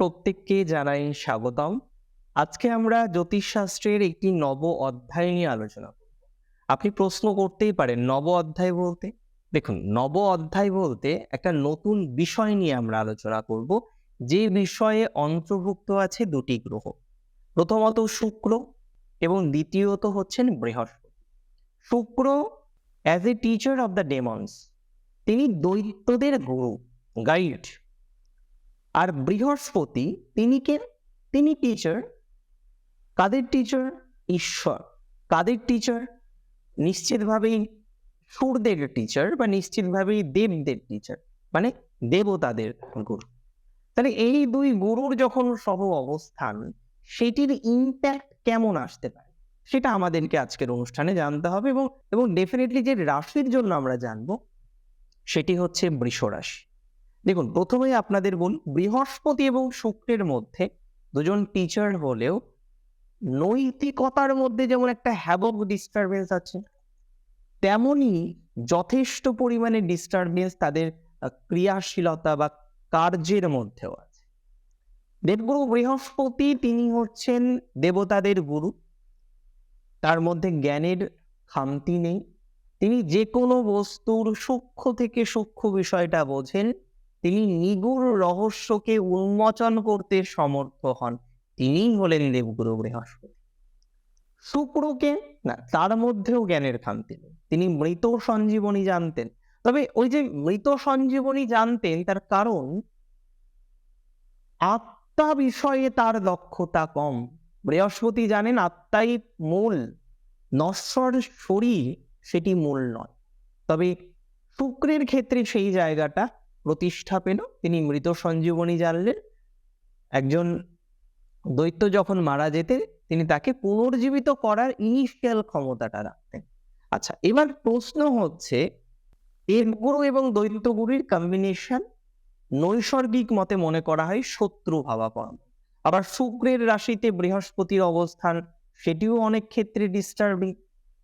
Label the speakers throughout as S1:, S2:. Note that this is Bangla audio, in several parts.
S1: প্রত্যেককে জানাই স্বাগতম। আজকে আমরা জ্যোতিষশাস্ত্রের একটি নব অধ্যায় নিয়ে আলোচনা করব। আপনি প্রশ্ন করতেই পারেন, নব অধ্যায় বলতে? দেখুন, নব অধ্যায় বলতে একটা নতুন বিষয় নিয়ে আমরা আলোচনা করব, যে বিষয়ে অন্তর্ভুক্ত আছে দুটি গ্রহ। প্রথমত শুক্র এবং দ্বিতীয়ত হচ্ছেন Brihaspati. Shukra as a teacher of the demons তিনি দৈত্যদের গুরু গাইড আর বৃহস্পতি তিনি কে? তিনি টিচার কাদের টিচার ঈশ্বর। কাদের টিচার নিশ্চিতভাবেই সুরদের টিচার বা নিশ্চিতভাবেই দেবদের টিচার মানে দেবতাদের গুরু। তাহলে এই দুই গুরুর যখন সহ অবস্থান, সেটির ইম্প্যাক্ট কেমন আসতে পারে? সেটা আমাদেরকে আজকের অনুষ্ঠানে জানতে হবে এবং এবং ডেফিনেটলি যে রাশির জন্য আমরা জানব, সেটি হচ্ছে বৃষ রাশি দেখুন, প্রথমেই আপনাদের বলি, বৃহস্পতি এবং শুক্রের মধ্যে দুজন টিচার হলেও নৈতিকতার মধ্যে যেমন একটা হ্যাবক ডিস্টারবেন্স আছে তেমনই যথেষ্ট পরিমাণে ডিস্টারবেন্স তাদের ক্রিয়াশীলতা বা কার্যের মধ্যেও আছে। দেবগুরু বৃহস্পতি তিনি হচ্ছেন দেবতাদের গুরু, তার মধ্যে জ্ঞানের খামতি নেই, তিনি যে কোনো বস্তুর সূক্ষ্ম থেকে সূক্ষ্ম বিষয়টা বোঝেন তিনি নিগুড় রহস্যকে উন্মোচন করতে সমর্থ হন। তিনিই হলেন দেবগুরু বৃহস্পতি। শুক্রকে না, তার মধ্যেও জ্ঞানের খামতি নেই। তিনি মৃত সঞ্জীবনী জানতেন। তবে ওই যে মৃত সঞ্জীবনী জানতেন, তার কারণ আত্মা বিষয়ে তার দক্ষতা কম। বৃহস্পতি জানেন আত্মাই মূল। নশ্বর শরীর সেটি মূল নয়। তবে শুক্রের ক্ষেত্রে সেই জায়গাটা প্রতিষ্ঠা পেল। তিনি মৃত সঞ্জীবনী জানলেন। একজন দৈত্য যখন মারা যেতে, তিনি তাকে পুনর্জীবিত করার ইনিশিয়াল ক্ষমতাটা রাখতেন। আচ্ছা এবার প্রশ্ন হচ্ছে দেবগুরু এবং দৈত্যগুরুর কম্বিনেশন নৈসর্গিক মতে মনে করা হয় শত্রু ভাবাপন্ন। আবার শুক্রের রাশিতে বৃহস্পতির অবস্থান, সেটিও অনেক ক্ষেত্রে ডিস্টার্বিং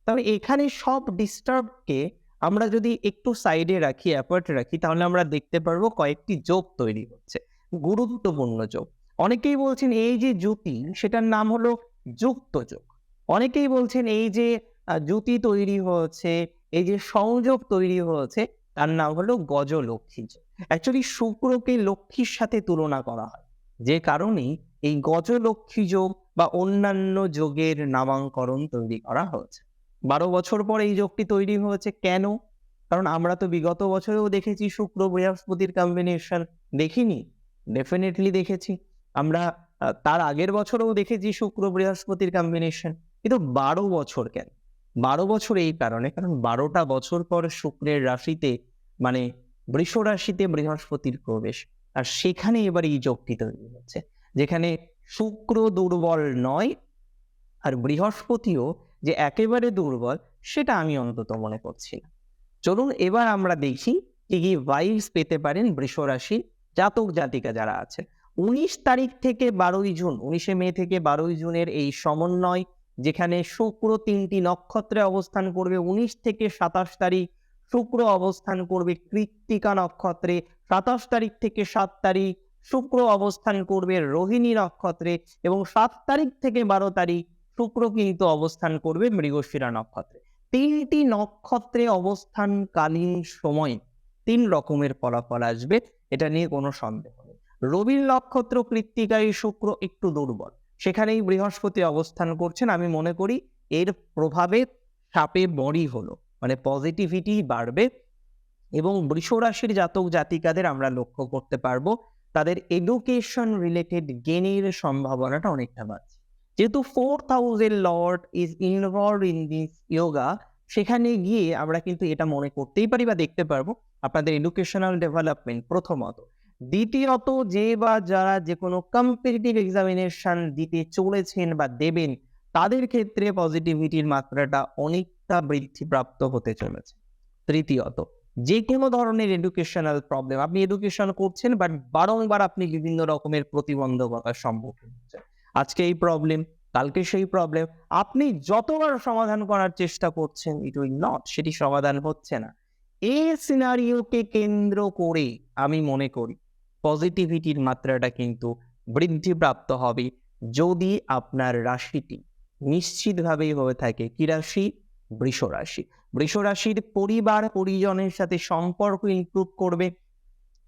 S1: তবে এখানে সব ডিস্টার্বকে আমরা যদি একটু সাইডে রাখি অ্যাপার্ট রাখি, তাহলে আমরা দেখতে পারব কয়েকটি যোগ তৈরি হচ্ছে। গুরুত্বপূর্ণ যোগ। অনেকেই বলছেন এই যে জ্যোতি, সেটার নাম হলো যুক্ত যোগ। অনেকেই বলছেন এই যে জ্যোতি তৈরি হয়েছে, এই যে সংযোগ তৈরি হয়েছে, তার নাম হলো গজলক্ষ্মী যোগ। অ্যাকচুয়ালি শুক্রকে লক্ষ্মীর সাথে তুলনা করা হয়। যে কারণেই এই গজলক্ষ্মী যোগ বা অন্যান্য যোগের নামাঙ্করণ তৈরি করা হয়েছে। বারো বছর পর এই যোগটি তৈরি হয়েছে কেন? কারণ আমরা তো বিগত বছরেও দেখেছি শুক্র বৃহস্পতির কম্বিনেশন দেখিনি। ডেফিনেটলি দেখেছি। আমরা তার আগের বছরেও দেখেছি শুক্র বৃহস্পতির কম্বিনেশন কিন্তু বারো বছর কেন? বারো বছর এই কারণে, কারণ বারোটা বছর পর শুক্রের রাশিতে মানে বৃষ রাশিতে বৃহস্পতির প্রবেশ। আর সেখানে এবার এই যোগটি তৈরি হচ্ছে। যেখানে শুক্র দুর্বল নয়, আর বৃহস্পতিও যে একেবারে দুর্বল, সেটা আমি অন্তত মনে করছি না। চলুন এবার আমরা দেখি কি কি ভাইবস পেতে পারেন বৃষ রাশি জাতক জাতিকা যারা আছে। উনিশ তারিখ থেকে বারোই জুন, উনিশে মে থেকে বারোই জুনের এই সমন্বয়, যেখানে শুক্র তিনটি নক্ষত্রে অবস্থান করবে, উনিশ থেকে সাতাশ তারিখ শুক্র অবস্থান করবে কৃত্তিকা নক্ষত্রে, সাতাশ তারিখ থেকে সাত তারিখ শুক্র অবস্থান করবে রোহিণী নক্ষত্রে এবং সাত তারিখ থেকে বারো তারিখ শুক্র কিন্তু অবস্থান করবে মৃগশিরা নক্ষত্রে। তিনটি নক্ষত্রে অবস্থানকালীন সময় তিন রকমের ফলাফল আসবে, এটা নিয়ে কোনো সন্দেহ নেই। রবির নক্ষত্র কৃত্তিকায় শুক্র একটু দুর্বল, সেখানেই বৃহস্পতি অবস্থান করছেন। আমি মনে করি এর প্রভাবে সাপে বড়ি হলো মানে পজিটিভিটি বাড়বে এবং বৃষ রাশির জাতক জাতিকাদের আমরা লক্ষ্য করতে পারব, তাদের এডুকেশন রিলেটেড গেনের সম্ভাবনাটা অনেকটা বাড়ছে। যেহেতু four thousand lord is involve in this yoga সেখানে গিয়ে আমরা কিন্তু এটা মনে করতেই পারি বা দেখতে পারব আপনাদের এডুকেশনাল ডেভেলপমেন্ট প্রথমত। দ্বিতীয়ত যে বা যারা যে কোনো কম্পিটিটিভ এক্সামিনেশন দিতে চলেছেন বা দেবেন, তাদের ক্ষেত্রে পজিটিভিটির মাত্রাটা অনেকটা বৃদ্ধিপ্রাপ্ত হতে চলেছে। তৃতীয়ত, যে কোনো ধরনের এডুকেশনাল প্রবলেম আপনি এডুকেশন করছেন বাট বারংবার আপনি বিভিন্ন রকমের প্রতিবন্ধকতার সম্মুখীন হচ্ছেন। আজকে এই প্রবলেম কালকে সেই প্রবলেম আপনি যতবার সমাধান করার চেষ্টা করছেন ইট উইল নট সেটি সমাধান হচ্ছে না। এই সিনারিওকে কেন্দ্র করে আমি মনে করি পজিটিভিটির মাত্রাটা কিন্তু বৃদ্ধিপ্রাপ্ত হবে যদি আপনার রাশিটি নিশ্চিতভাবেই হয়ে থাকে। কি রাশি? বৃষ রাশি। বৃষ রাশির পরিবার পরিজনের সাথে সম্পর্ক ইমপ্রুভ করবে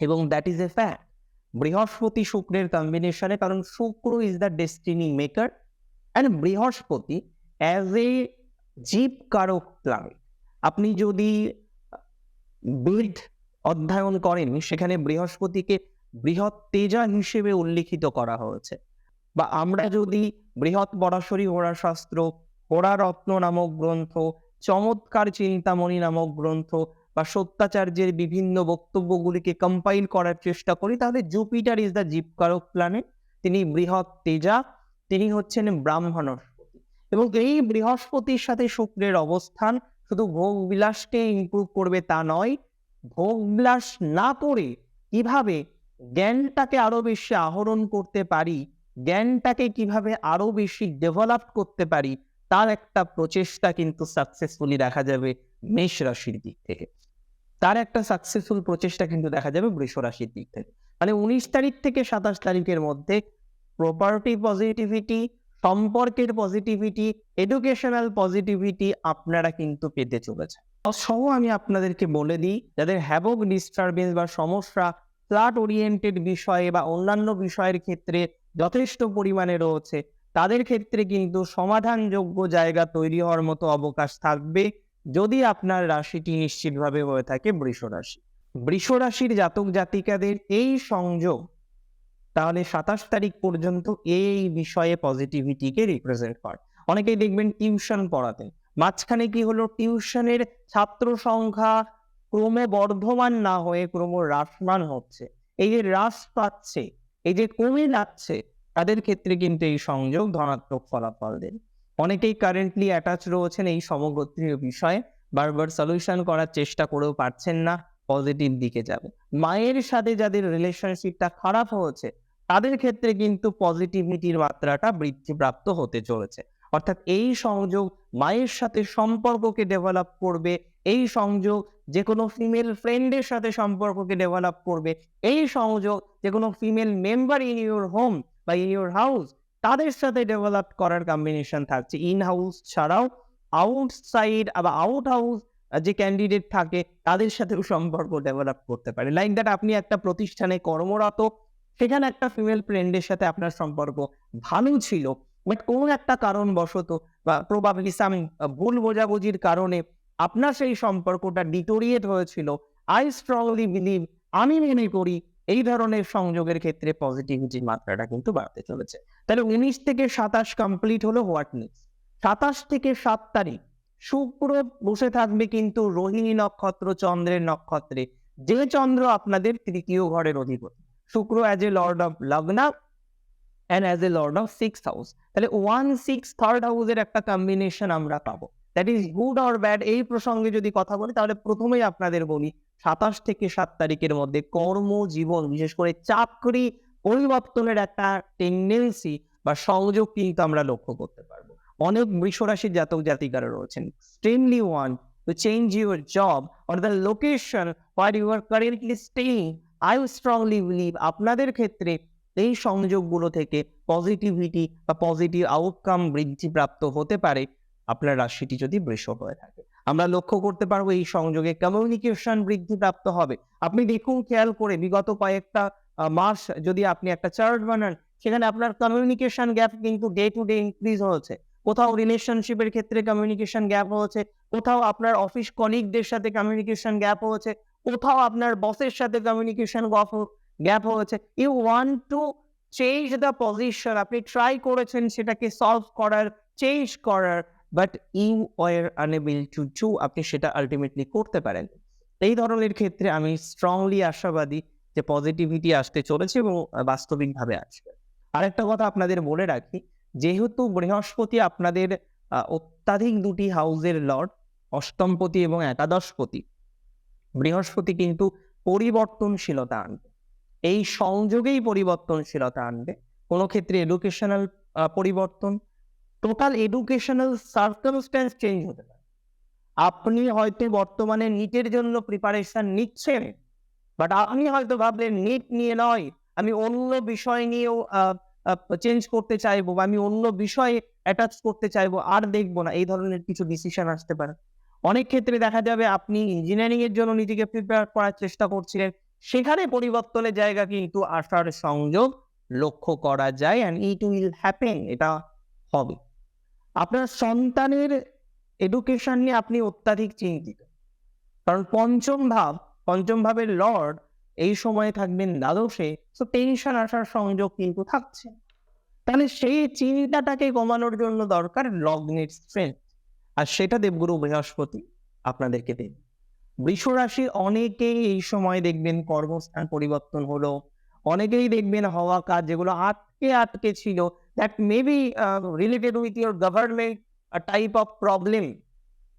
S1: এবং দ্যাট ইজ এ ফ্যাক্ট বৃহস্পতি শুক্রের কম্বিনেশনে কারণ Shukra is the destiny maker and Brihaspati as a জীব কারক প্ল্যানেট আপনি যদি বেদ অধ্যয়ন করেন, সেখানে বৃহস্পতিকে বৃহৎ তেজা হিসেবে উল্লিখিত করা হয়েছে। বা আমরা যদি বৃহৎ বরাসরি হোরা শাস্ত্র হোরা রত্ন নামক গ্রন্থ, চমৎকার চিন্তামণি নামক গ্রন্থ বা সত্যাচার্যের বিভিন্ন বক্তব্যগুলিকে কম্পাইল করার চেষ্টা করি, তাহলে জুপিটার ইজ দ্য জীবকারক প্ল্যানেট তিনি বৃহৎ তেজা, তিনি হচ্ছেন ব্রাহ্মণস্পতি এবং এই বৃহস্পতির সাথে শুক্রের অবস্থান, শুধু ভোগ বিলাসকে ইমপ্রুভ করবে তা নয় ভোগ বিলাস না করে কীভাবে জ্ঞানটাকে আরও বেশি আহরণ করতে পারি, জ্ঞানটাকে কীভাবে আরও বেশি ডেভেলপ করতে পারি, তার একটা প্রচেষ্টা কিন্তু সাকসেসফুলি দেখা যাবে মেষ রাশির দিক থেকে। তার একটা সাকসেসফুল প্রচেষ্টা কিন্তু দেখা যাবে বৃষ রাশির দিক থেকে। মানে উনিশ তারিখ থেকে সাতাশ তারিখের মধ্যে প্রপার্টি পজিটিভিটি সম্পর্কের পজিটিভিটি এডুকেশনাল পজিটিভিটি আপনারা কিন্তু পেতে চলেছে সহ আমি আপনাদেরকে বলে দিই, যাদের হ্যাবক ডিস্টারবেন্স বা সমস্যা ফ্ল্যাট ওরিয়েন্টেড বিষয়ে বা অন্যান্য বিষয়ের ক্ষেত্রে যথেষ্ট পরিমাণে রয়েছে, তাদের ক্ষেত্রে কিন্তু সমাধানযোগ্য জায়গা তৈরি হওয়ার মতো অবকাশ থাকবে। যদি আপনার রাশিটি নিশ্চিতভাবে হয়ে থাকে বৃষ রাশি। বৃষ রাশির জাতক জাতিকাদের এই সংযোগ তাহলে সাতাশ তারিখ পর্যন্ত এই বিষয়ে পজিটিভিটিকে রিপ্রেজেন্ট করে। অনেকেই দেখবেন টিউশন পড়াতেন মাঝখানে কি হলো? টিউশনের ছাত্র সংখ্যা ক্রমে বর্ধমান না হয়ে ক্রম হ্রাসমান হচ্ছে। এই যে হ্রাস পাচ্ছে, এই যে কমে যাচ্ছে, তাদের ক্ষেত্রে কিন্তু এই সংযোগ ধনাত্মক ফলাফল দেন অনেকেই কারেন্টলি অ্যাটাচ রয়েছেন এই সমগোত্রীয় বিষয়ে। বারবার সলিউশন করার চেষ্টা করেও পারছেন না পজিটিভ দিকে যাবে। মায়ের সাথে যাদের রিলেশনশিপটা খারাপ হয়েছে, তাদের ক্ষেত্রে কিন্তু পজিটিভিটির মাত্রাটা বৃদ্ধিপ্রাপ্ত হতে চলেছে। অর্থাৎ এই সংযোগ মায়ের সাথে সম্পর্ককে ডেভেলপ করবে, এই সংযোগ যে কোনো ফিমেল ফ্রেন্ডের সাথে সম্পর্ককে ডেভেলপ করবে, এই সংযোগ যে কোনো female member in your home বা ইন ইউর হাউস তাদের সাথে ডেভেলপ করার কম্বিনেশন থাকছে। ইন হাউস ছাড়াও আউটসাইড বা আউট হাউস যে ক্যান্ডিডেট থাকে, তাদের সাথেও সম্পর্ক ডেভেলপ করতে পারে। লাইক দ্যাট আপনি একটা প্রতিষ্ঠানে কর্মরত, সেখানে একটা ফিমেল ফ্রেন্ডের সাথে আপনার সম্পর্ক ভালো ছিল। বাট কোনো একটা কারণবশত বা প্রবাবলি সাম ভুল বোঝাবুঝির কারণে আপনার সেই সম্পর্কটা ডিটোরিয়েট হয়েছিল। আই স্ট্রংলি বিলিভ আমি মনে করি এই ধরনের সংযোগের ক্ষেত্রে পজিটিভিটির মাত্রাটা কিন্তু বাড়তে চলেছে। তাহলে উনিশ থেকে সাতাশ কমপ্লিট হলো হোয়াট নেক্সট সাতাশ থেকে সাত তারিখ, শুক্র বসে থাকবে কিন্তু রোহিণী নক্ষত্র, চন্দ্রের নক্ষত্রে। যে চন্দ্র আপনাদের তৃতীয় ঘরের অধিপতি। Shukra as a lord of লগ্না and as a lord of six house তাহলে ওয়ান সিক্স থার্ড হাউসের একটা কম্বিনেশন আমরা পাবো। That is good or bad এই প্রসঙ্গে যদি কথা বলি তাহলে প্রথমেই আপনাদের বলি সাতাশ থেকে সাত তারিখের মধ্যে কর্মজীবন বিশেষ করে চাকরি পরিবর্তনের একটা টেন্ডেন্সি বা সংযোগ কিন্তু আমরা লক্ষ্য করতে পারব। অনেক বৃষরাশির জাতক জাতিকারা রয়েছেন। Extremely want to change your job or the location where you are currently staying, I strongly believe আপনাদের ক্ষেত্রে এই সংযোগগুলো থেকে পজিটিভিটি বা পজিটিভ আউটকাম বৃদ্ধিপ্রাপ্ত হতে পারে। আপনার রাশিটি যদি বৃষ হয়ে থাকে। আমরা লক্ষ্য করতে পারব এই সংযোগে কমিউনিকেশন বৃদ্ধিপ্রাপ্ত হবে। আপনি দেখুন, খেয়াল করে বিগত কয়েকটা মাস যদি আপনি একটা চার্ট বানান, সেখানে আপনার কমিউনিকেশন গ্যাপ কিন্তু ডে টু ডে ইনক্রিজ হয়েছে। কোথাও রিলেশনশিপের ক্ষেত্রে কমিউনিকেশন গ্যাপ হয়েছে, কোথাও আপনার অফিস কলিগদের সাথে কমিউনিকেশন গ্যাপ হয়েছে, কোথাও আপনার বসের সাথে কমিউনিকেশন গ্যাপ হয়েছে। You want to change the position আপনি ট্রাই করেছেন সেটাকে সলভ করার চেঞ্জ করার। But you were unable to do আপনি সেটা আলটিমেটলি করতে পারেন। এই ধরনের ক্ষেত্রে আমি স্ট্রংলি আশাবাদী যে পজিটিভিটি আসতে চলেছে এবং বাস্তবিকভাবে আসবে আরেকটা কথা আপনাদের বলে রাখি, যেহেতু বৃহস্পতি আপনাদের অত্যাধিক দুটি হাউজের লর্ড অষ্টমপতি এবং একাদশপতি। বৃহস্পতি কিন্তু পরিবর্তনশীলতা আনবে। এই সংযোগেই পরিবর্তনশীলতা আনবে। কোনো ক্ষেত্রে এডুকেশনাল পরিবর্তন টোটাল এডুকেশনাল সার্কামস্ট্যান্স চেঞ্জ হতে পারে। আপনি হয়তো বর্তমানে নিটের জন্য প্রিপারেশন নিচ্ছেন বাট আপনি হয়তো ভাবলেন নিট নিয়ে নয়, আমি অন্য বিষয় নিয়েও চেঞ্জ করতে চাইব বা আমি অন্য বিষয়ে অ্যাটাচ করতে চাইব, আর দেখব না, এই ধরনের কিছু ডিসিশন আসতে পারে। অনেক ক্ষেত্রে দেখা যাবে আপনি ইঞ্জিনিয়ারিং এর জন্য নিজেকে প্রিপেয়ার করার চেষ্টা করছিলেন, সেখানে পরিবর্তনের জায়গা কিন্তু আসার সংযোগ লক্ষ্য করা যায় অ্যান্ড ইট উইল হ্যাপেন এটা হবে। আপনার সন্তানের এডুকেশন নিয়ে আপনি অত্যাধিক চিন্তিত। কারণ পঞ্চম ভাব, পঞ্চম ভাবের লর্ড এই সময়ে থাকবেন দ্বাদশে, তো টেনশন আসার সংযোগ কিন্তু থাকছে। তাহলে সেই চিন্তাটাকে কমানোর জন্য দরকার লগ্নের স্ট্রেংথ আর সেটা দেবগুরু বৃহস্পতি আপনাদেরকে দেবে বৃষ রাশি অনেকেই এই সময় দেখবেন কর্মস্থান পরিবর্তন হলো, অনেকেই দেখবেন হওয়া কাজ যেগুলো আটকে আটকে ছিল that maybe related with your government type of problem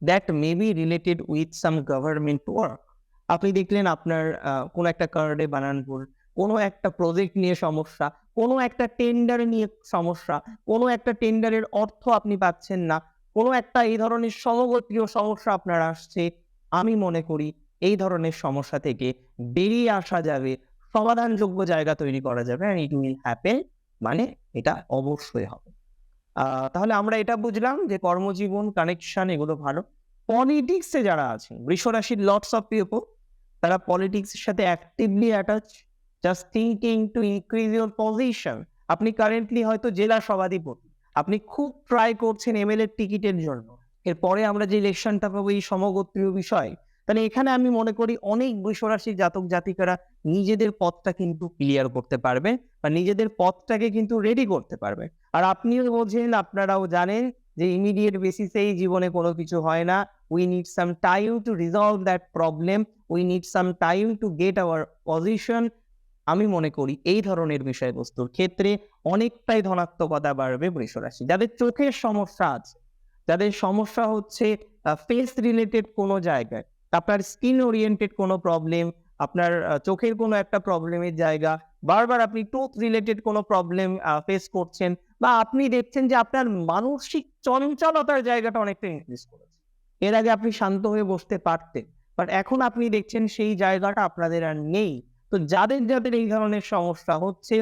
S1: that may be related with some government work আপনি দেখলেন আপনার কোনো একটা কার্ডে বানান ভুল, কোনো একটা প্রজেক্ট নিয়ে সমস্যা, কোনো একটা টেন্ডার নিয়ে সমস্যা, কোনো একটা টেন্ডারের অর্থ আপনি পাচ্ছেন না, কোনো একটা এই ধরনের সমগোত্রীয় সমস্যা আপনার আসছে, আমি মনে করি এই ধরনের সমস্যা থেকে বেরিয়ে আসা যাবে, সমাধানযোগ্য জায়গা তৈরি করা যাবে অ্যান্ড ইট উইল হ্যাপেন মানে এটা অবশ্যই হবে। তাহলে আমরা এটা বুঝলাম যে কর্মজীবন কানেকশন এগুলো ভালো। পলিটিক্সে যারা আছেন বৃষ রাশির লটস অফ পিপল তারা পলিটিক্সের সাথে actively attach just thinking to increase your position আপনি কারেন্টলি হয়তো জেলা সভাধিপতি, আপনি খুব ট্রাই করছেন এমএলএ টিকিটের জন্য। এরপরে আমরা যে ইলেকশনটা পাবো এই সমগোত্রীয় বিষয় তাহলে এখানে আমি মনে করি অনেক বৃষরাশির জাতক জাতিকারা নিজেদের পথটা কিন্তু ক্লিয়ার করতে পারবে বা নিজেদের পথটাকে কিন্তু রেডি করতে পারবে। আর আপনিও বোঝেন, আপনারাও জানেন যে ইমিডিয়েট বেসিসেই জীবনে কোনো কিছু হয় না। We need some time to resolve that problem we need some time to get our position আমি মনে করি এই ধরনের বিষয়বস্তুর ক্ষেত্রে অনেকটাই ধনাত্মকতা বাড়বে বৃষরাশি। যাদের চোখের সমস্যা আছে, যাদের সমস্যা হচ্ছে ফেস রিলেটেড কোনো জায়গায় আপনার স্কিন ওরিয়েন্টেড কোনো প্রবলেম আপনার চোখের কোনো একটা প্রবলেমের জায়গা, বারবার আপনি টুথ রিলেটেড কোনো প্রবলেম ফেস করছেন বা আপনি দেখছেন যে আপনার মানসিক চঞ্চলতার জায়গাটা অনেকটা ইনক্রিজ করেছে। এর আগে আপনি শান্ত হয়ে বসতে পারতেন বাট এখন আপনি দেখছেন সেই জায়গাটা আপনাদের আর নেই। তো যাদের যাদের এই ধরনের সমস্যা হচ্ছে,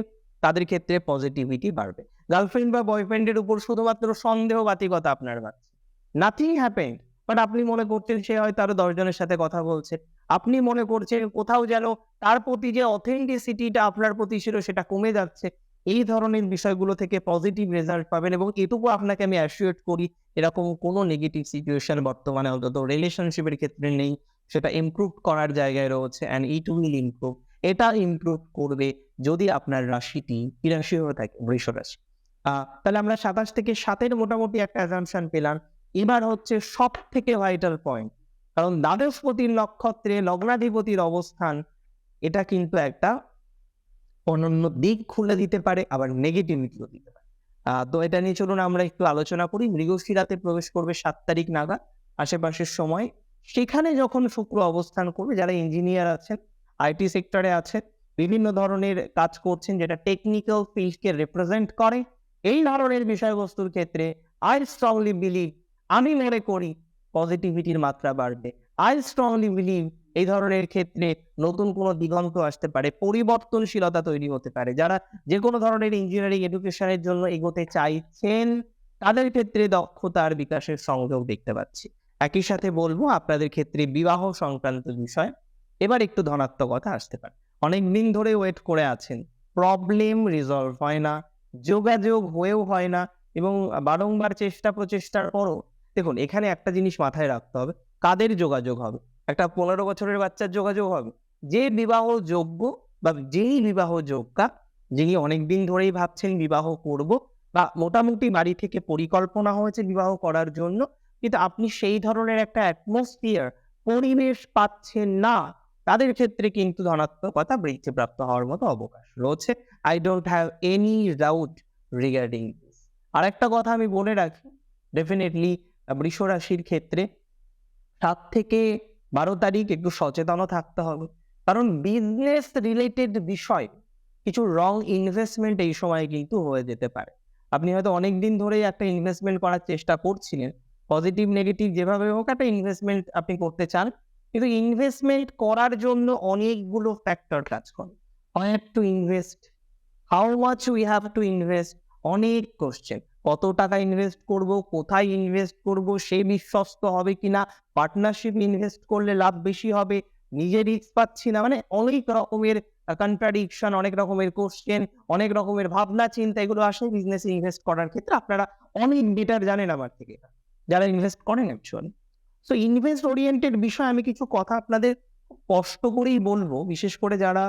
S1: তাদের ক্ষেত্রে পজিটিভিটি বাড়বে। গার্লফ্রেন্ড বা বয়ফ্রেন্ডের উপর শুধুমাত্র সন্দেহ বাতিকতা আপনার বাড়ছে। নাথিং হ্যাপেন্ড বাট আপনি মনে করছেন সে হয়তো আরও দশজনের সাথে কথা বলছে। আপনি মনে করছেন কোথাও যেন তার প্রতি যে অথেন্টিসিটিটা আপনার প্রতি ছিল সেটা কমে যাচ্ছে। এই ধরনের বিষয়গুলো থেকে পজিটিভ রেজাল্ট পাবেন এবং এটুকু আপনাকে আমি অ্যাসিওর করি, এরকম কোনো নেগেটিভ সিচুয়েশন বর্তমানে অন্তত রিলেশনশিপের ক্ষেত্রে নেই। সেটা ইমপ্রুভ করার জায়গায় রয়েছে অ্যান্ড ইট উইল ইমপ্রুভ এটা ইমপ্রুভ করবে যদি আপনার রাশিটি কি রাশি হয়ে থাকে বৃষ রাশি তাহলে আমরা সাতাশ থেকে সাতের মোটামুটি একটা অ্যাজামশন পেলাম। এবার হচ্ছে সব থেকে ভাইটাল পয়েন্ট কারণ দ্বাদশপতির নক্ষত্রে লগ্নাধিপতির অবস্থান, এটা কিন্তু একটা অনন্য দিক খুলে দিতে পারে, আবার নেগেটিভিটিও দিতে পারে। তো এটা নিয়ে চলুন আমরা একটু আলোচনা করি। মৃগশিরাতে প্রবেশ করবে সাত তারিখ নাগাদ, আশেপাশের সময়। সেখানে যখন শুক্র অবস্থান করবে, যারা ইঞ্জিনিয়ার আছেন আইটি সেক্টরে আছেন, বিভিন্ন ধরনের কাজ করছেন, যেটা টেকনিক্যাল ফিল্ডকে রিপ্রেজেন্ট করে, এই ধরনের বিষয়বস্তুর ক্ষেত্রে আই স্ট্রংলি বিলিভ আমি মনে করি পজিটিভিটির মাত্রা বাড়বে। আই স্ট্রংলি বিলিভ এই ধরনের ক্ষেত্রে নতুন কোনো দিগন্ত আসতে পারে, পরিবর্তনশীলতা তৈরি হতে পারে। যারা যে কোনো ধরনের ইঞ্জিনিয়ারিং এডুকেশনের জন্য এগোতে চাইছেন, তাদের ক্ষেত্রে দক্ষতার বিকাশের সংযোগ দেখতে পাচ্ছি। একই সাথে বলব, আপনাদের ক্ষেত্রে বিবাহ সংক্রান্ত বিষয়, এবার একটু ধনাত্মকতা আসতে পারে। অনেক দিন ধরে ওয়েট করে আছেন প্রবলেম রিজলভ হয় না, যোগাযোগ হয়েও হয় না, এবং বারংবার চেষ্টা প্রচেষ্টার পরও দেখুন, এখানে একটা জিনিস মাথায় রাখতে হবে, কাদের যোগাযোগ হবে? একটা পনেরো বছরের বাচ্চার যোগাযোগ হবে। যে বিবাহ যোগ্য বা যেই বিবাহ যোগ্যা, যিনি অনেকদিন ধরেই ভাবছেন বিবাহ করব বা মোটামুটি বাড়ি থেকে পরিকল্পনা হয়েছে বিবাহ করার জন্য, কিন্তু আপনি সেই ধরনের একটা অ্যাটমসফিয়ার পরিবেশ পাচ্ছেন না, তাদের ক্ষেত্রে কিন্তু ধনাত্মকতা বৃদ্ধিপ্রাপ্ত হওয়ার মতো অবকাশ রয়েছে। I don't have any doubt regarding আর একটা কথা আমি বলে রাখি ডেফিনেটলি বৃষ রাশির ক্ষেত্রে সাত থেকে বারো তারিখ একটু সচেতনও থাকতে হবে। কারণ বিজনেস রিলেটেড বিষয়, কিছু রং ইনভেস্টমেন্ট এই সময় কিন্তু হয়ে যেতে পারে। আপনি হয়তো অনেক দিন ধরেই একটা ইনভেস্টমেন্ট করার চেষ্টা করছিলেন। পজিটিভ নেগেটিভ যেভাবে হোক একটা ইনভেস্টমেন্ট আপনি করতে চান, কিন্তু ইনভেস্টমেন্ট করার জন্য অনেকগুলো ফ্যাক্টর কাজ করে। Have to invest how much we have to invest অনেক কোশ্চেন কত টাকা ইনভেস্ট করব? কোথায় ইনভেস্ট করব? সে বিশ্বস্ত হবে কিনা? পার্টনারশিপ ইনভেস্ট করলে লাভ বেশি হবে? নিজে রিস্ক পাচ্ছি না। মানে অনেক রকমের কন্ট্রাডিকশন অনেক রকমের কোশ্চেন অনেক রকমের ভাবনা, চিন্তা, এগুলো আসে বিজনেসে ইনভেস্ট করার ক্ষেত্রে আপনারা অনেক বেটার জানেন আমার থেকে। যারা ইনভেস্ট করেন অ্যাকচুয়ালি সো ইনভেস্ট ওরিয়েন্টেড বিষয়ে আমি কিছু কথা আপনাদের কষ্ট করেই বলব। বিশেষ করে যারা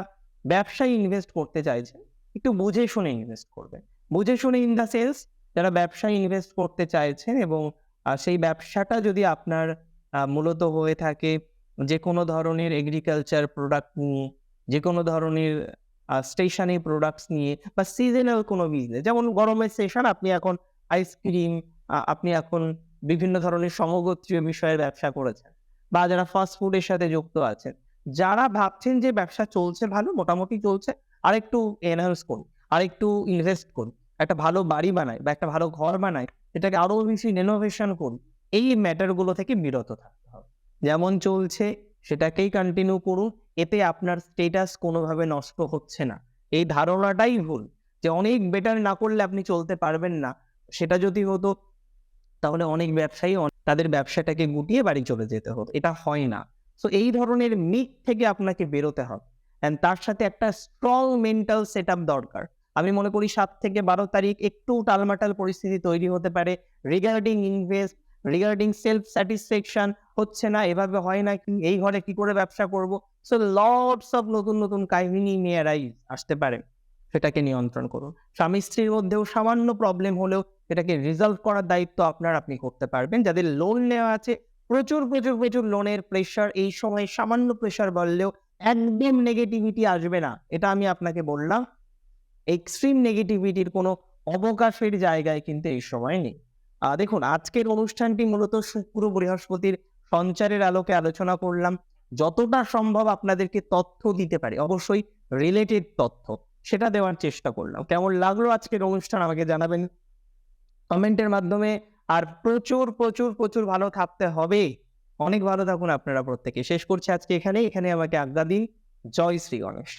S1: ব্যবসায় ইনভেস্ট করতে চাইছেন, একটু বুঝে শুনে ইনভেস্ট করবেন। বুঝে শুনে ইন দ্য সেলস যারা ব্যবসায় ইনভেস্ট করতে চাইছেন এবং সেই ব্যবসাটা যদি আপনার মূলত হয়ে থাকে যে কোনো ধরনের এগ্রিকালচার প্রোডাক্ট নিয়ে যে কোনো ধরনের স্টেশনারি প্রোডাক্টস নিয়ে বা সিজনাল কোনো বিজনেস যেমন গরমের সেশন আপনি এখন আইসক্রিম আপনি এখন বিভিন্ন ধরনের সমগোত্রীয় বিষয়ের ব্যবসা করেছেন বা যারা ফাস্ট ফুডের সাথে যুক্ত আছেন, যারা ভাবছেন যে ব্যবসা চলছে ভালো, মোটামুটি চলছে আর একটু এনহান্স করুন আর একটু ইনভেস্ট করুন। একটা ভালো বাড়ি বানায় বা একটা ভালো ঘর বানায় এটাকে আরও বেশি রেনোভেশন করুন। এই ম্যাটারগুলো থেকে বিরত থাকতে হবে। যেমন চলছে, সেটাকেই কন্টিনিউ করুন। এতে আপনার স্টেটাস কোনোভাবে নষ্ট হচ্ছে না। এই ধারণাটাই ভুল। যে অনেক বেটার না করলে আপনি চলতে পারবেন না। সেটা যদি হতো, তাহলে অনেক ব্যবসায়ী তাদের ব্যবসাটাকে গুটিয়ে বাড়ি চলে যেতে হতো। এটা হয় না। সো এই ধরনের মিথ থেকে আপনাকে বেরোতে হবে। অ্যান্ড তার সাথে একটা স্ট্রং মেন্টাল সেট দরকার। আমি মনে করি সাত থেকে বারো তারিখ একটু টালমাটাল পরিস্থিতি তৈরি হতে পারে। Regarding invest regarding self satisfaction হচ্ছে না, এভাবে হয় না কি, এই ঘরে কি করে ব্যবসা করব? সো লটস অফ নতুন নতুন কাহিনী নিয়ে রাইজ আসতে পারে। সেটাকে নিয়ন্ত্রণ করুন। স্বামী স্ত্রীর মধ্যেও সামান্য প্রবলেম হলেও এটাকে রিজলভ করার দায়িত্ব আপনার আপনি করতে পারবেন। যাদের লোন নেওয়া আছে, প্রচুর প্রচুর প্রচুর লোনের প্রেশার এই সময় সামান্য প্রেশার বললেও একদম নেগেটিভিটি আসবে না। এটা আমি আপনাকে বললাম। এক্সট্রিম নেগেটিভিটির কোনো অবকাশের জায়গায় কিন্তু এই সময় নেই। দেখুন, আজকের অনুষ্ঠানটি মূলত শুক্র বৃহস্পতির সঞ্চারের আলোকে আলোচনা করলাম। যতটা সম্ভব আপনাদেরকে তথ্য দিতে পারি, অবশ্যই রিলেটেড তথ্য, সেটা দেওয়ার চেষ্টা করলাম। কেমন লাগল আজকের অনুষ্ঠান আমাকে জানাবেন কমেন্টের মাধ্যমে। আর প্রচুর প্রচুর প্রচুর ভালো থাকতে হবে। অনেক ভালো থাকুন আপনারা প্রত্যেকে। শেষ করছি আজকে এখানে এখানে আমাকে আজ্ঞা দিন। জয় শ্রী গণেশ।